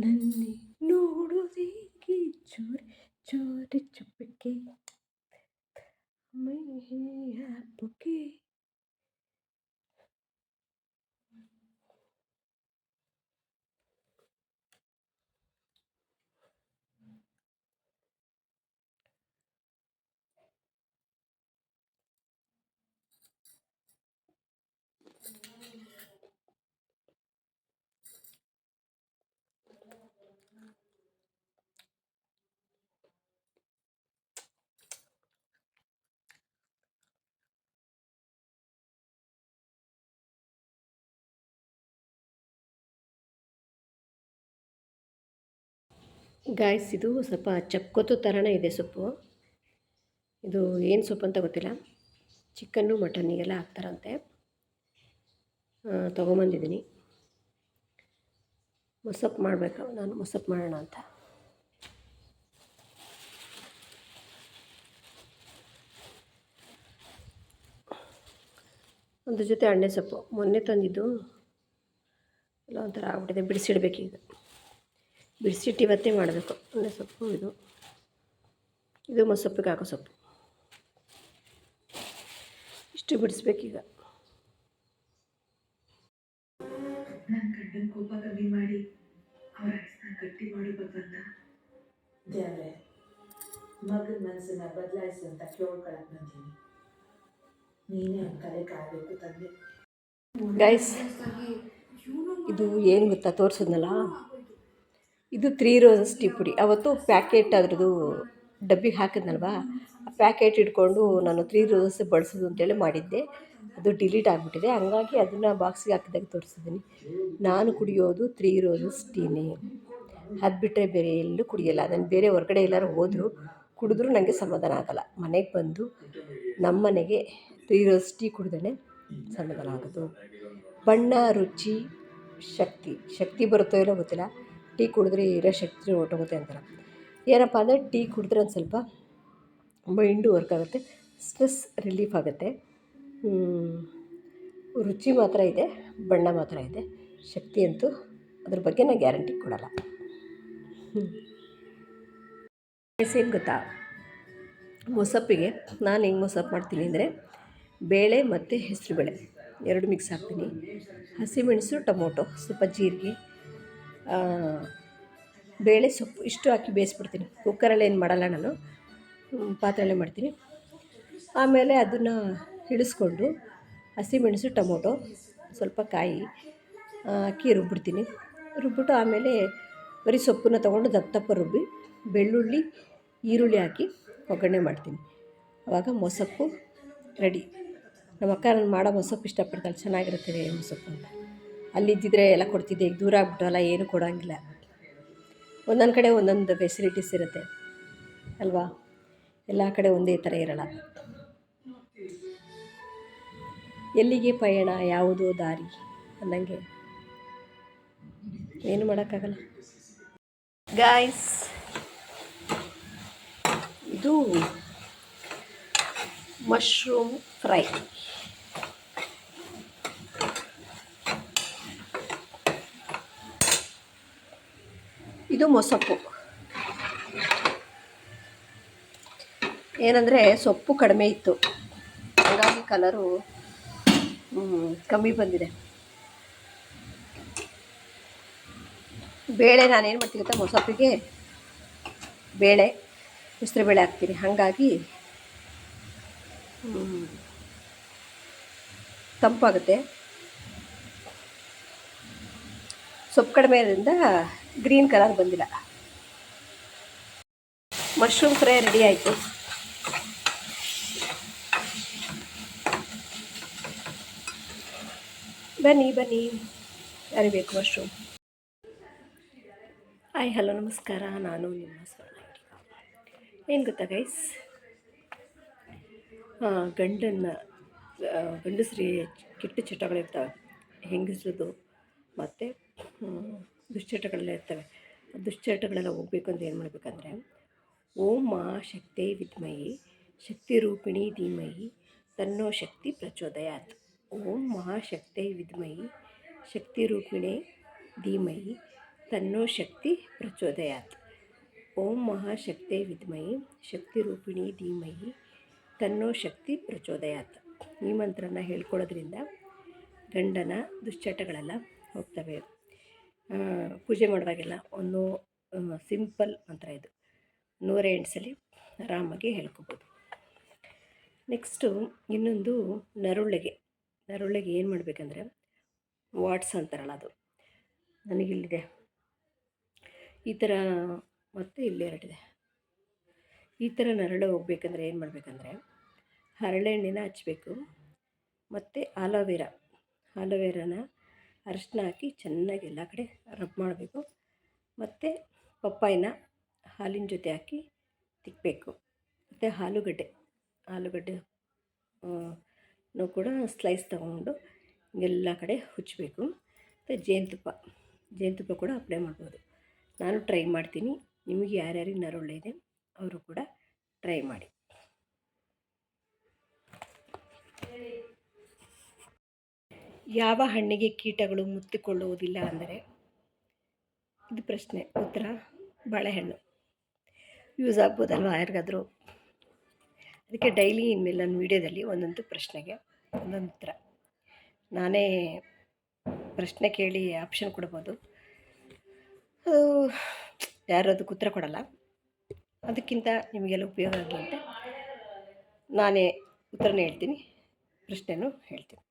നന്നോടു തേക്കി ചോര ചോര ചുപ്പക്കെ. मैं ही ಗಾಯ್ಸ್ ಇದು ಸ್ವಲ್ಪ ಚಕ್ಕೊತ್ತು ಥರನೇ ಇದೆ ಸೊಪ್ಪು. ಇದು ಏನು ಸೊಪ್ಪು ಅಂತ ಗೊತ್ತಿಲ್ಲ. ಚಿಕನ್ನು, ಮಟನ್ನಿಗೆಲ್ಲ ಹಾಕ್ತಾರಂತೆ. ತೊಗೊಂಬಂದಿದ್ದೀನಿ. ಮೊಸಪ್ಪು ಮಾಡಬೇಕು. ನಾನು ಮೊಸಪ್ಪು ಮಾಡೋಣ ಅಂತ. ಒಂದು ಜೊತೆ ಅಣ್ಣೆ ಸೊಪ್ಪು. ಮೊನ್ನೆ ತಂದಿದ್ದು. ಎಲ್ಲ ಒಂಥರ ಆಗ್ಬಿಟ್ಟಿದೆ. ಬಿಡಿಸಿಡ್ಬೇಕೀಗ. ಬಿಡಿಸಿಟ್ಟು ಇವತ್ತೇ ಮಾಡಬೇಕು. ಅಂದರೆ ಸೊಪ್ಪು ಇದು. ಇದು ಮೊಸಪ್ಪಿಗೆ ಹಾಕೋ ಸೊಪ್ಪು. ಇಷ್ಟು ಬಿಡಿಸ್ಬೇಕೀಗ. ನನ್ನ ಗಂಡನ ಕೋಪ ಕಮ್ಮಿ ಮಾಡಿ ಅವರ ಗಟ್ಟಿ ಮಾಡು ಭಗವಂತ. ದೇವ್ರೆ ಮಗನ ಮನಸ್ಸನ್ನ ಬದಲಾಯಿಸು ಅಂತ ಕೇಳ್ಕೊಳಕ್ ಬಂದೀನಿ. ನೀನೇ ಅವ್ನ ಕಲೆ ಕಾಯಬೇಕು ತಂದೆ. ಗೈಸ್ ಇದು ಏನು ಗೊತ್ತಾ ತೋರಿಸಿದ್ನಲ್ಲ? ಇದು ತ್ರೀ ರೋಸಸ್ ಟೀ ಪುಡಿ. ಅವತ್ತು ಪ್ಯಾಕೆಟ್ ಅದ್ರದ್ದು ಡಬ್ಬಿಗೆ ಹಾಕಿದ್ನಲ್ವಾ? ಆ ಪ್ಯಾಕೆಟ್ ಇಟ್ಕೊಂಡು ನಾನು ತ್ರೀ ರೋಸಸ್ ಬಳಸೋದು ಅಂತೇಳಿ ಮಾಡಿದ್ದೆ. ಅದು ಡಿಲೀಟ್ ಆಗಿಬಿಟ್ಟಿದೆ. ಹಂಗಾಗಿ ಅದನ್ನು ಬಾಕ್ಸಿಗೆ ಹಾಕಿದಾಗ ತೋರಿಸಿದ್ದೀನಿ ನಾನು ಕುಡಿಯೋದು ತ್ರೀ ರೋಸಸ್ ಟೀನೇ. ಅದು ಬಿಟ್ಟರೆ ಬೇರೆ ಎಲ್ಲೂ ಕುಡಿಯಲ್ಲ. ಅದನ್ನು ಬೇರೆ ಹೊರಗಡೆ ಎಲ್ಲರೂ ಹೋದರೂ, ಕುಡಿದ್ರೂ ನನಗೆ ಸಮಾಧಾನ ಆಗೋಲ್ಲ. ಮನೆಗೆ ಬಂದು ನಮ್ಮ ಮನೆಗೆ ತ್ರೀ ರೋಸ್ ಟೀ ಕುಡಿದ್ರೆ ಸಮಾಧಾನ ಆಗೋದು. ಬಣ್ಣ, ರುಚಿ, ಶಕ್ತಿ. ಶಕ್ತಿ ಬರುತ್ತೋ ಇಲ್ಲೋ ಗೊತ್ತಿಲ್ಲ. ಟೀ ಕುಡಿದ್ರೆ ಇರೋ ಶಕ್ತಿ ಹೊರ್ಟೋಗುತ್ತೆ ಅಂತಾರೆ. ಏನಪ್ಪ ಅಂದರೆ ಟೀ ಕುಡಿದ್ರೆ ಒಂದು ಸ್ವಲ್ಪ ಮೈಂಡು ವರ್ಕ್ ಆಗುತ್ತೆ, ಸ್ಟ್ರೆಸ್ ರಿಲೀಫ್ ಆಗುತ್ತೆ. ರುಚಿ ಮಾತ್ರ ಇದೆ, ಬಣ್ಣ ಮಾತ್ರ ಇದೆ. ಶಕ್ತಿ ಅಂತೂ ಅದ್ರ ಬಗ್ಗೆ ನಾನು ಗ್ಯಾರಂಟಿ ಕೊಡೋಲ್ಲ. ಏನು ಗೊತ್ತಾ? ಮೊಸಪ್ಪಿಗೆ ನಾನು ಹೆಂಗೆ ಮೊಸಪ್ಪು ಮಾಡ್ತೀನಿ ಅಂದರೆ ಬೇಳೆ ಮತ್ತು ಹೆಸರುಬೇಳೆ ಎರಡು ಮಿಕ್ಸ್ ಹಾಕ್ತೀನಿ. ಹಸಿಮೆಣಸು, ಟೊಮೊಟೊ, ಸ್ವಲ್ಪ ಜೀರಿಗೆ ಬೇಳೆ ಸೊಪ್ಪು ಇಷ್ಟು ಹಾಕಿ ಬೇಯಿಸ್ಬಿಡ್ತೀನಿ. ಕುಕ್ಕರಲ್ಲಿ ಏನು ಮಾಡಲ್ಲ ನಾನು. ಪಾತ್ರೆಯಲ್ಲೇ ಮಾಡ್ತೀನಿ. ಆಮೇಲೆ ಅದನ್ನು ಇಳಿಸ್ಕೊಂಡು ಹಸಿಮೆಣಸು ಟೊಮೊಟೊ, ಸ್ವಲ್ಪ ಕಾಯಿ ಹಾಕಿ ರುಬ್ಬಿಡ್ತೀನಿ. ರುಬ್ಬಿಟ್ಟು ಆಮೇಲೆ ಬರೀ ಸೊಪ್ಪನ್ನ ತೊಗೊಂಡು ದಪ್ಪ ದಪ್ಪ ರುಬ್ಬಿ ಬೆಳ್ಳುಳ್ಳಿ, ಈರುಳ್ಳಿ ಹಾಕಿ ಒಗ್ಗರಣೆ ಮಾಡ್ತೀನಿ. ಆವಾಗ ಮೊಸಪ್ಪು ರೆಡಿ ನಮ್ಮ ಅಕ್ಕ ನಾನು ಮಾಡೋ ಮೊಸಪ್ಪು ಇಷ್ಟಪಡ್ತಾಳೆ. ಚೆನ್ನಾಗಿರುತ್ತೆ ಮೊಸಪ್ಪು ಅಂತ. ಅಲ್ಲಿದ್ದಿದ್ರೆ ಎಲ್ಲ ಕೊಡ್ತಿದ್ದೆ. ಈಗ ದೂರ ಆಗ್ಬಿಟ್ಟಲ್ಲ, ಏನು ಕೊಡೋಂಗಿಲ್ಲ. ಒಂದೊಂದು ಕಡೆ ಒಂದೊಂದು ಫೆಸಿಲಿಟೀಸ್ ಇರುತ್ತೆ. ಅಲ್ವಾ? ಎಲ್ಲ ಕಡೆ ಒಂದೇ ಥರ ಇರೋಲ್ಲ. ಎಲ್ಲಿಗೆ ಪಯಣ, ಯಾವುದೋ ದಾರಿ ಅನ್ನಂಗೆ. ಏನು ಮಾಡೋಕ್ಕಾಗಲ್ಲ. ಗಾಯ್ಸ್ ಇದು ಮಶ್ರೂಮ್ ಫ್ರೈ ಇದು ಮೊಸಪ್ಪು. ಏನಂದರೆ ಸೊಪ್ಪು ಕಡಿಮೆ ಇತ್ತು. ಹಾಗಾಗಿ ಕಲರು ಕಮ್ಮಿ ಬಂದಿದೆ. ಬೇಳೆ ನಾನೇನು ಮಾಡ್ತೀನಿ ಗೊತ್ತಾ? ಮೊಸಪ್ಪಿಗೆ ಬೇಳೆ ಬೇಳೆ ಹಾಕ್ತೀನಿ. ಹಾಗಾಗಿ ತಂಪಾಗುತ್ತೆ. ಸೊಪ್ಪು ಕಡಿಮೆ ಇರೋದ್ರಿಂದ ಗ್ರೀನ್ ಕಲರ್ ಬಂದಿಲ್ಲ. ಮಶ್ರೂಮ್ ಫ್ರೈ ರೆಡಿ ಆಯಿತು. ಬನ್ನಿ ಬನ್ನಿ. ಅರಿಬೇಕು ಮಶ್ರೂಮ್ ಹಾಯ್ ಹಲೋ ನಮಸ್ಕಾರ. ನಾನು ನಿಮ್ಮ ಸ್ವರ್ಣ ಏನು ಗೊತ್ತಾ ಗೈಸ್ ಗಂಡನ್ನ ಗಂಡಸ್ರಿ ಕೆಟ್ಟ ಚಟಗಳಿರ್ತವೆ. ಹೆಂಗಸ್ರದ್ದು, ಮತ್ತು ದುಶ್ಚಟಗಳೆಲ್ಲ ಇರ್ತವೆ. ದುಶ್ಚಟಗಳೆಲ್ಲ ಹೋಗ್ಬೇಕು ಅಂತ ಏನು ಮಾಡಬೇಕಂದ್ರೆ ಓಂ ಮಾ ಶಕ್ತಿ ವಿದ್ಮಯಿ ಶಕ್ತಿ ರೂಪಿಣಿ ಧೀಮಯಿ ತನ್ನೋ ಶಕ್ತಿ ಪ್ರಚೋದಯಾತ್. ಓಂ ಮಹಾಶಕ್ತಿ ವಿದ್ಮಯಿ ಶಕ್ತಿ ರೂಪಿಣಿ ಧೀಮಯಿ ತನ್ನೋ ಶಕ್ತಿ ಪ್ರಚೋದಯಾತ್. ಓಂ ಮಹಾಶಕ್ತಿ ವಿದ್ಮಯಿ ಶಕ್ತಿ ರೂಪಿಣಿ ಧೀಮಯಿ ತನ್ನೋ ಶಕ್ತಿ ಪ್ರಚೋದಯಾತ್. ಈ ಮಂತ್ರನ ಹೇಳ್ಕೊಳ್ಳೋದ್ರಿಂದ ಗಂಡನ ದುಶ್ಚಟಗಳೆಲ್ಲ ಹೋಗ್ತವೆ. ಪೂಜೆ ಮಾಡುವಾಗೆಲ್ಲ ಒಂದು ಸಿಂಪಲ್ ಮಂತ್ರ ಇದು. ನೂರ ಎಂಟು ಸಲ ಆರಾಮಾಗಿ ಹೇಳ್ಕೊಬೋದು. ನೆಕ್ಸ್ಟು ಇನ್ನೊಂದು ನರುಳೆಗೆ ನರುಳೆಗೆ ಏನು ಮಾಡಬೇಕಂದ್ರೆ ವಾಟ್ಸ್ ಅಂತಾರಲ್ಲ ಅದು. ನನಗಿಲ್ಲಿದೆ ಈ ಥರ ಮತ್ತು ಇಲ್ಲಿ ಎರಡಿದೆ ಈ ಥರ ನರಳು ಹೋಗ್ಬೇಕಂದ್ರೆ ಏನು ಮಾಡಬೇಕಂದ್ರೆ ಹರಳೆಣ್ಣೆನ ಹಚ್ಚಬೇಕು ಮತ್ತು ಆಲೋವೆರಾ. ಆಲೋವೆರಾನ ಅರಿಶಿನ ಹಾಕಿ ಚೆನ್ನಾಗಿ ಎಲ್ಲ ಕಡೆ ರಬ್ ಮಾಡಬೇಕು. ಮತ್ತು ಪಪ್ಪಾಯಿನ ಹಾಲಿನ ಜೊತೆ ಹಾಕಿ ತಿಕ್ಕಬೇಕು ಮತ್ತು ಆಲೂಗಡ್ಡೆ ಆಲೂಗಡ್ಡೆ ಕೂಡ ಸ್ಲೈಸ್ ತಗೊಂಡು ಎಲ್ಲ ಕಡೆ ಹುಚ್ಚಬೇಕು. ಮತ್ತು ಜೇನುತುಪ್ಪ ಜೇನುತುಪ್ಪ ಕೂಡ ಅಪ್ಲೈ ಮಾಡ್ಬೋದು. ನಾನು ಟ್ರೈ ಮಾಡ್ತೀನಿ. ನಿಮಗೆ ಯಾರ್ಯಾರಿಗೆ ನರೊಳ್ಳೆ ಇದೆ, ಅವರು ಕೂಡ ಟ್ರೈ ಮಾಡಿ. ಯಾವ ಹಣ್ಣಿಗೆ ಕೀಟಗಳು ಮುತ್ತಿಕೊಳ್ಳುವುದಿಲ್ಲ ಅಂದರೆ? ಇದು ಪ್ರಶ್ನೆ, ಉತ್ತರ, ಬಾಳೆಹಣ್ಣು. ಯೂಸ್ ಆಗ್ಬೋದಲ್ವ ಯಾರಿಗಾದರೂ? ಅದಕ್ಕೆ ಡೈಲಿ ಇನ್ಮೇಲೆ ನನ್ನ ವೀಡಿಯೋದಲ್ಲಿ ಒಂದೊಂದು ಪ್ರಶ್ನೆಗೆ ಒಂದೊಂದು ಉತ್ತರ. ನಾನೇ ಪ್ರಶ್ನೆ ಕೇಳಿ ಆಪ್ಷನ್ ಕೊಡ್ಬೋದು. ಅದು ಯಾರು ಅದಕ್ಕೆ ಉತ್ತರ ಕೊಡಲ್ಲ. ಅದಕ್ಕಿಂತ ನಿಮಗೆಲ್ಲ ಉಪಯೋಗ ಆಗಲಿ ಅಂತ ನಾನೇ ಉತ್ತರನೇ ಹೇಳ್ತೀನಿ, ಪ್ರಶ್ನೆನೂ ಹೇಳ್ತೀನಿ.